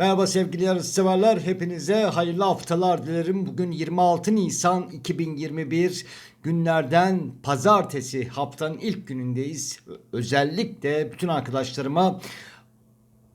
Merhaba sevgili yarışseverler. Hepinize hayırlı haftalar dilerim. Bugün 26 Nisan 2021 günlerden pazartesi haftanın ilk günündeyiz. Özellikle bütün arkadaşlarıma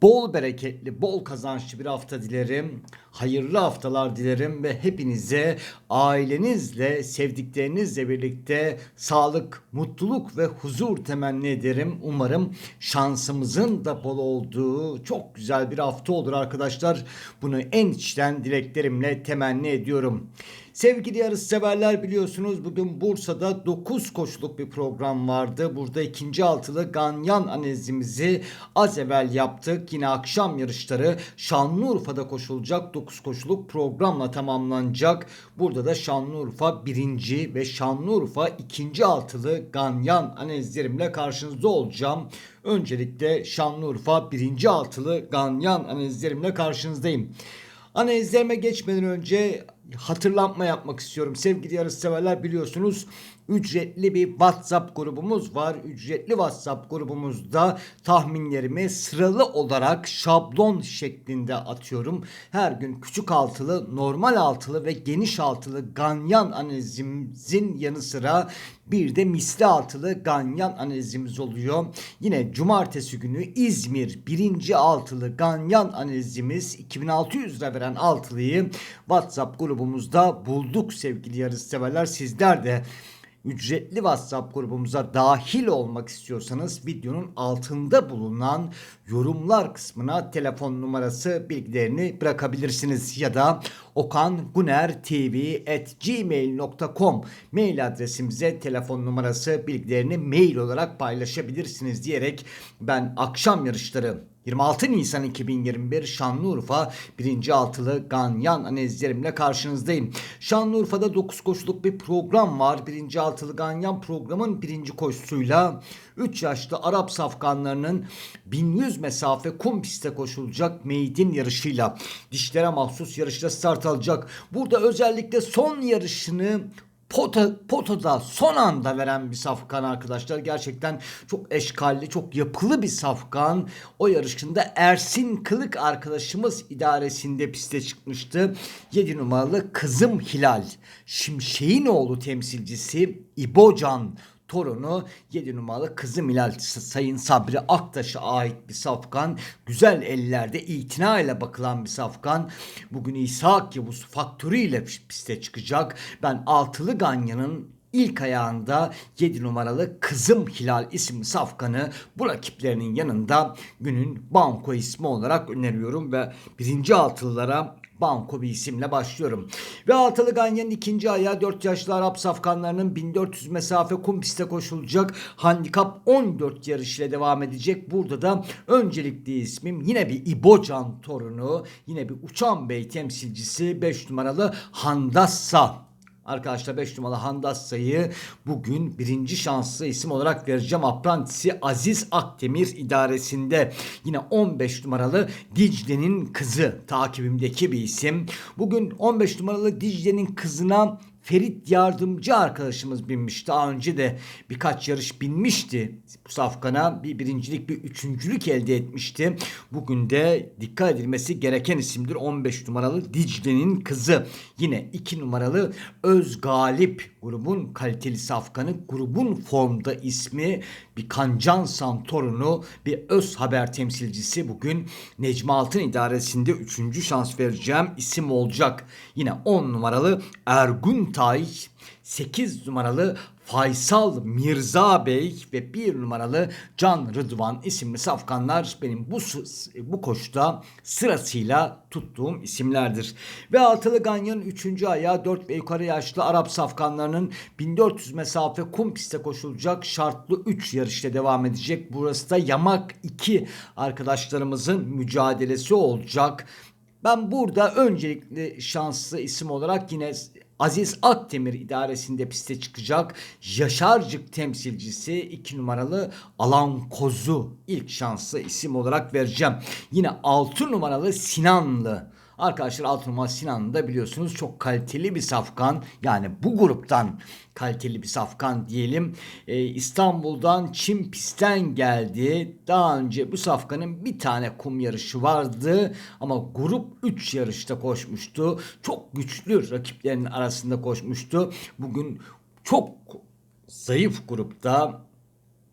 bol bereketli, bol kazançlı bir hafta dilerim. Hayırlı haftalar dilerim ve hepinize ailenizle, sevdiklerinizle birlikte sağlık, mutluluk ve huzur temenni ederim. Umarım şansımızın da bol olduğu çok güzel bir hafta olur arkadaşlar. Bunu en içten dileklerimle temenni ediyorum. Sevgili yarış severler biliyorsunuz bugün Bursa'da 9 koşuluk bir program vardı. Burada ikinci altılı Ganyan analizimizi az evvel yaptık. Yine akşam yarışları Şanlıurfa'da koşulacak 9 koşuluk programla tamamlanacak. Burada da Şanlıurfa birinci ve Şanlıurfa ikinci altılı Ganyan analizlerimle karşınızda olacağım. Öncelikle Şanlıurfa birinci altılı Ganyan analizlerimle karşınızdayım. Analizlerime geçmeden önce hatırlatma yapmak istiyorum. Sevgili yarışseverler biliyorsunuz ücretli bir WhatsApp grubumuz var. Ücretli WhatsApp grubumuzda tahminlerimi sıralı olarak şablon şeklinde atıyorum. Her gün küçük altılı, normal altılı ve geniş altılı ganyan analizimizin yanı sıra bir de misli altılı ganyan analizimiz oluyor. Yine cumartesi günü İzmir birinci altılı ganyan analizimiz 2600 lira veren altılıyı WhatsApp grubumuzda bulduk sevgili yarışseverler. Sizler de ücretli WhatsApp grubumuza dahil olmak istiyorsanız videonun altında bulunan yorumlar kısmına telefon numarası bilgilerini bırakabilirsiniz ya da okangunertv@gmail.com mail adresimize telefon numarası bilgilerini mail olarak paylaşabilirsiniz diyerek ben akşam yarışları 26 Nisan 2021 Şanlıurfa 1. altılı Ganyan analizlerimle karşınızdayım. Şanlıurfa'da 9 koşuluk bir program var. 1. altılı Ganyan programın birinci koşusuyla 3 yaşlı Arap safkanlarının 1100 mesafe kum pistte koşulacak meydin yarışıyla dişlere mahsus yarışta start alacak. Burada özellikle son yarışını pota, potada son anda veren bir safkan arkadaşlar. Gerçekten çok eşkalli, çok yapılı bir safkan. O yarışında Ersin Kılık arkadaşımız idaresinde piste çıkmıştı. 7 numaralı Kızım Hilal. Şimşek'in oğlu temsilcisi İbocan torunu 7 numaralı kızım Hilal Sayın Sabri Aktaş'a ait bir safkan. Güzel ellerde itina ile bakılan bir safkan. Bugün İsa Yavuz faktörüyle piste çıkacak. Ben altılı Ganya'nın ilk ayağında 7 numaralı Kızım Hilal isimli safkanı bu rakiplerinin yanında günün banko ismi olarak öneriyorum ve birinci altılılara Banko bir isimle başlıyorum. Ve Altılı Ganyan'ın ikinci ayağı 4 yaşlı Arap safkanlarının 1400 mesafe kum piste koşulacak. Handikap 14 yarış ile devam edecek. Burada da öncelikli ismim yine bir İbocan torunu. Yine bir Uçan Bey temsilcisi 5 numaralı Handassa. Arkadaşlar 5 numaralı Handassa'yı bugün birinci şanslı isim olarak vereceğim. Aprantisi Aziz Akdemir idaresinde. Yine 15 numaralı Dicle'nin kızı takibimdeki bir isim. Bugün 15 numaralı Dicle'nin kızına Ferit Yardımcı arkadaşımız binmiş. Daha önce de birkaç yarış binmişti. Bu safkana bir birincilik bir üçüncülük elde etmişti. Bugün de dikkat edilmesi gereken isimdir. 15 numaralı Dicle'nin kızı. Yine 2 numaralı Öz Galip grubun kaliteli safkanı. Grubun formda ismi bir Kancan torunu bir öz haber temsilcisi bugün Necmi Altın idaresinde 3. şans vereceğim isim olacak. Yine 10 numaralı Ergun Tay, 8 numaralı Faysal Mirza Bey ve 1 numaralı Can Rıdvan isimli safkanlar benim bu bu koşuda sırasıyla tuttuğum isimlerdir. Ve altılı Ganyan'ın 3. ayağı 4 ve yukarı yaşlı Arap safkanlarının 1400 mesafe kum piste koşulacak şartlı 3 yarışta devam edecek. Burası da Yamak 2 arkadaşlarımızın mücadelesi olacak. Ben burada öncelikli şanslı isim olarak yine Aziz Akdemir idaresinde piste çıkacak. Yaşarcık temsilcisi 2 numaralı Alan Kozu ilk şanslı isim olarak vereceğim. Yine 6 numaralı Sinanlı Arkadaşlar altı numara Sinan da biliyorsunuz çok kaliteli bir safkan. Yani bu gruptan kaliteli bir safkan diyelim. Ee, İstanbul'dan Çin pistten geldi. Daha önce bu safkanın bir tane kum yarışı vardı. Ama grup 3 yarışta koşmuştu. Çok güçlü rakiplerin arasında koşmuştu. Bugün çok zayıf grupta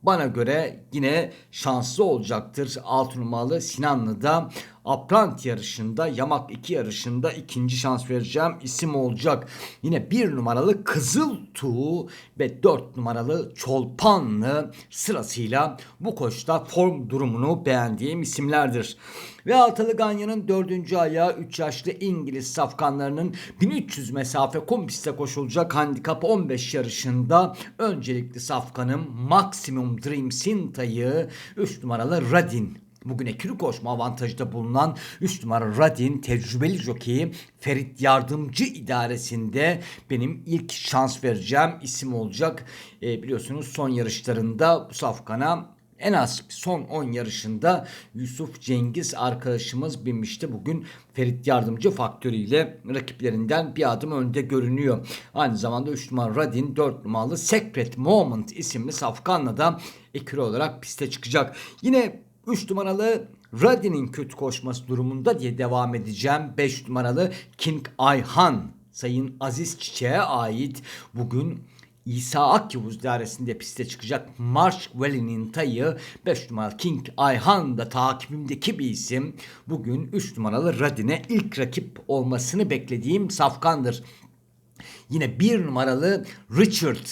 bana göre yine şanslı olacaktır. Alt numaralı Sinanlı'da Aprant yarışında Yamak 2 yarışında ikinci şans vereceğim isim olacak. Yine bir numaralı Kızıl Tuğ ve 4 numaralı Çolpanlı sırasıyla bu koşta form durumunu beğendiğim isimlerdir. Ve Altılı Ganyan'ın dördüncü ayağı 3 yaşlı İngiliz safkanlarının 1300 mesafe kum pistte koşulacak handikap 15 yarışında öncelikli safkanım Maximum Dream Sinta'yı 3 numaralı Radin Bugün ekili koşma avantajda bulunan 3 numara Radin tecrübeli jokeyi Ferit Yardımcı idaresinde benim ilk şans vereceğim isim olacak. E, biliyorsunuz son yarışlarında bu safkana en az son 10 yarışında Yusuf Cengiz arkadaşımız binmişti. Bugün Ferit Yardımcı faktörüyle rakiplerinden bir adım önde görünüyor. Aynı zamanda 3 numaralı Radin 4 numaralı Secret Moment isimli safkanla da ekürü olarak piste çıkacak. Yine 3 numaralı Radin'in kötü koşması durumunda diye devam edeceğim. 5 numaralı King Ayhan Sayın Aziz Çiçek'e ait bugün İsa Akyavuz dairesinde piste çıkacak Marsh Valley'nin tayı 5 numaralı King Ayhan da takibimdeki bir isim. Bugün 3 numaralı Radin'e ilk rakip olmasını beklediğim safkandır. Yine 1 numaralı Richard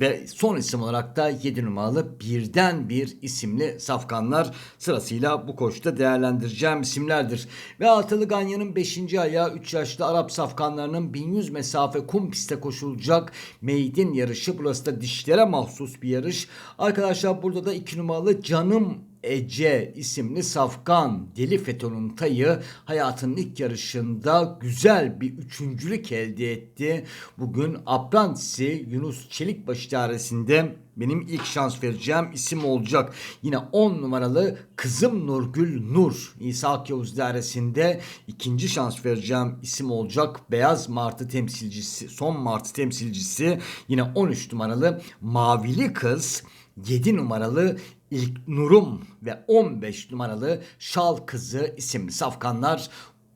ve son isim olarak da 7 numaralı birden bir isimli safkanlar sırasıyla bu koşta değerlendireceğim isimlerdir. Ve Altılı Ganyan'ın 5. ayağı 3 yaşlı Arap safkanlarının 1100 mesafe kum piste koşulacak meydin yarışı. Burası da dişlere mahsus bir yarış. Arkadaşlar burada da 2 numaralı Canım Ece isimli safkan Deli Feto'nun tayı hayatının ilk yarışında güzel bir üçüncülük elde etti. Bugün Aprantisi Yunus Çelikbaşı idaresinde benim ilk şans vereceğim isim olacak. Yine 10 numaralı Kızım Nurgül Nur İsa Akyavuz dairesinde ikinci şans vereceğim isim olacak. Beyaz Martı temsilcisi, son Martı temsilcisi yine 13 numaralı Mavili Kız 7 numaralı İlk Nurum ve 15 numaralı Şal Kızı isimli safkanlar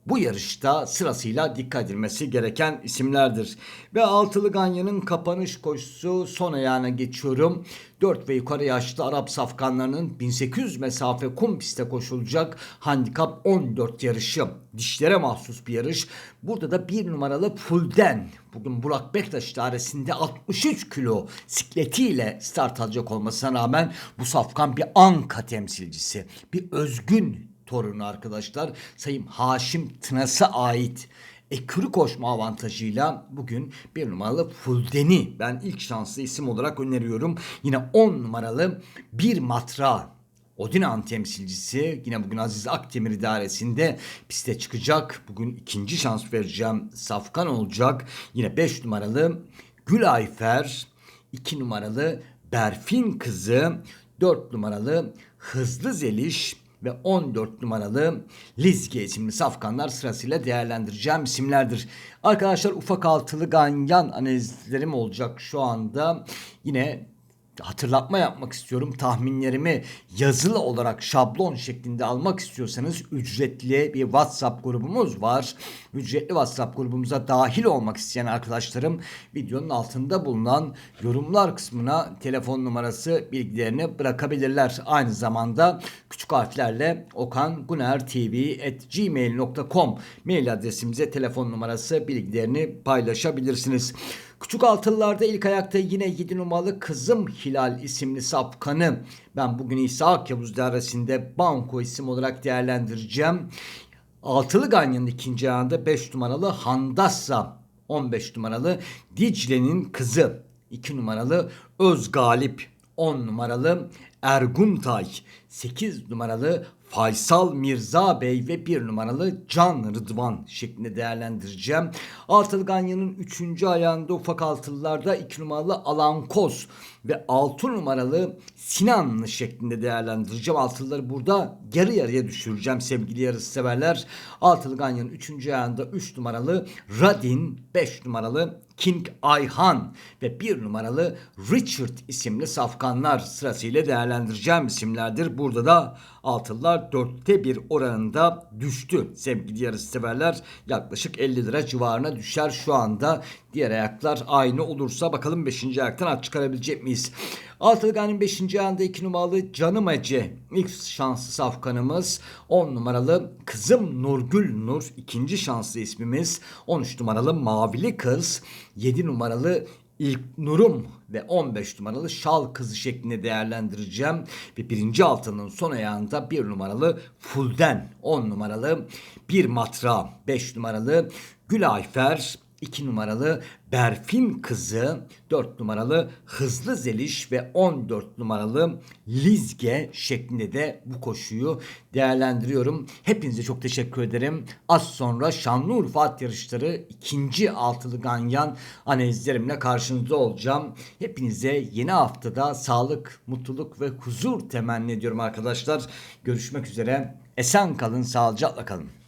bu yarışta sırasıyla dikkat edilmesi gereken isimlerdir. Ve Altılı Ganyan'ın kapanış koşusu son ayağına geçiyorum. 4 ve yukarı yaşlı Arap safkanlarının 1800 mesafe kum piste koşulacak handikap 14 yarışı. Dişlere mahsus bir yarış. Burada da bir numaralı Fulden. Bugün Burak Bektaş idaresinde 63 kilo sikletiyle start alacak olmasına rağmen bu safkan bir Anka temsilcisi. Bir özgün torunu arkadaşlar. Sayın Haşim Tınas'a ait ekürü koşma avantajıyla bugün bir numaralı Fulden'i ben ilk şanslı isim olarak öneriyorum. Yine 10 numaralı bir matra Odinan temsilcisi yine bugün Aziz Akdemir idaresinde piste çıkacak. Bugün ikinci şans vereceğim. Safkan olacak. Yine 5 numaralı Gül Ayfer, 2 numaralı Berfin kızı, 4 numaralı Hızlı Zeliş, ve 14 numaralı Lizge isimli safkanlar sırasıyla değerlendireceğim isimlerdir. Arkadaşlar ufak altılı ganyan analizlerim olacak şu anda. Yine hatırlatma yapmak istiyorum. Tahminlerimi yazılı olarak şablon şeklinde almak istiyorsanız ücretli bir WhatsApp grubumuz var. Ücretli WhatsApp grubumuza dahil olmak isteyen arkadaşlarım videonun altında bulunan yorumlar kısmına telefon numarası bilgilerini bırakabilirler. Aynı zamanda küçük harflerle okangunertv.gmail.com mail adresimize telefon numarası bilgilerini paylaşabilirsiniz. Küçük altılılarda ilk ayakta yine 7 numaralı Kızım Hilal isimli sapkanı. Ben bugün İsa Akyavuz dairesinde banko isim olarak değerlendireceğim. Altılı Ganyan'ın ikinci ayağında 5 numaralı Handassa. 15 numaralı Dicle'nin kızı. 2 numaralı Öz Galip. 10 numaralı Erguntay. 8 numaralı Faysal Mirza Bey ve bir numaralı Can Rıdvan şeklinde değerlendireceğim. Altılı Ganyan'ın 3. ayağında ufak altılılarda 2 numaralı Alan Koz. Ve 6 numaralı Sinanlı şeklinde değerlendireceğim. Altılıları burada yarı yarıya düşüreceğim sevgili yarısı severler. Altılı Ganyan'ın 3. ayağında 3 numaralı Radin, 5 numaralı King Ayhan ve 1 numaralı Richard isimli safkanlar sırasıyla değerlendireceğim isimlerdir. Burada da altılılar dörtte bir oranında düştü sevgili yarısı severler. Yaklaşık 50 lira civarına düşer şu anda. Diğer ayaklar aynı olursa bakalım 5. ayaktan at çıkarabilecek miyiz? Altılı Ganyan 5. ayağında 2 numaralı Canım Ece ilk şanslı safkanımız. 10 numaralı Kızım Nurgül Nur ikinci şanslı ismimiz. 13 numaralı Mavili Kız. 7 numaralı İlk Nurum ve 15 numaralı Şal Kızı şeklinde değerlendireceğim. Ve birinci altının son ayağında 1 numaralı Fulden, 10 numaralı Bir Matra, 5 numaralı Gül Ayfer, 2 numaralı Berfin Kızı, 4 numaralı Hızlı Zeliş ve 14 numaralı Lizge şeklinde de bu koşuyu değerlendiriyorum. Hepinize çok teşekkür ederim. Az sonra Şanlıurfa at yarışları ikinci altılı ganyan analizlerimle karşınızda olacağım. Hepinize yeni haftada sağlık, mutluluk ve huzur temenni ediyorum arkadaşlar. Görüşmek üzere. Esen kalın, sağlıcakla kalın.